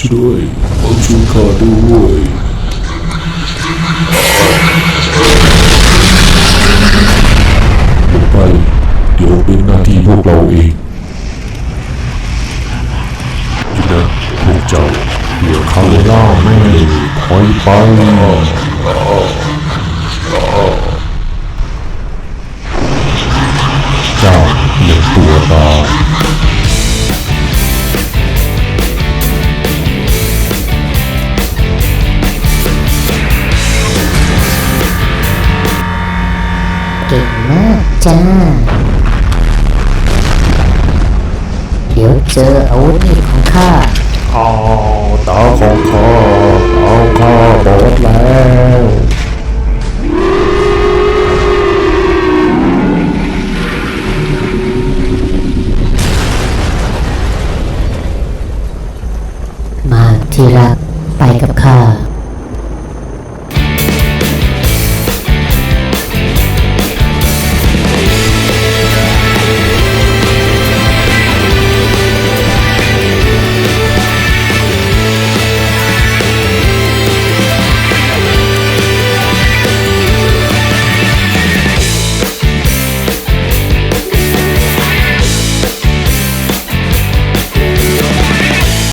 ช่วยเอาช่วยข้าด้วยไป เดี๋ยวเป็นหน้าที่พวกเราเองยูนะพวกเจ้า เดี๋ยวเขาล่าแม่ถอยไปเจ้าเตรียมตัวตา ก่งมากจ้า เดี๋ยวเจออาวุธนี่ของข้าอ้าวตาของข้าตาของข้าบอดแล้วมาที่รักไปกับข้า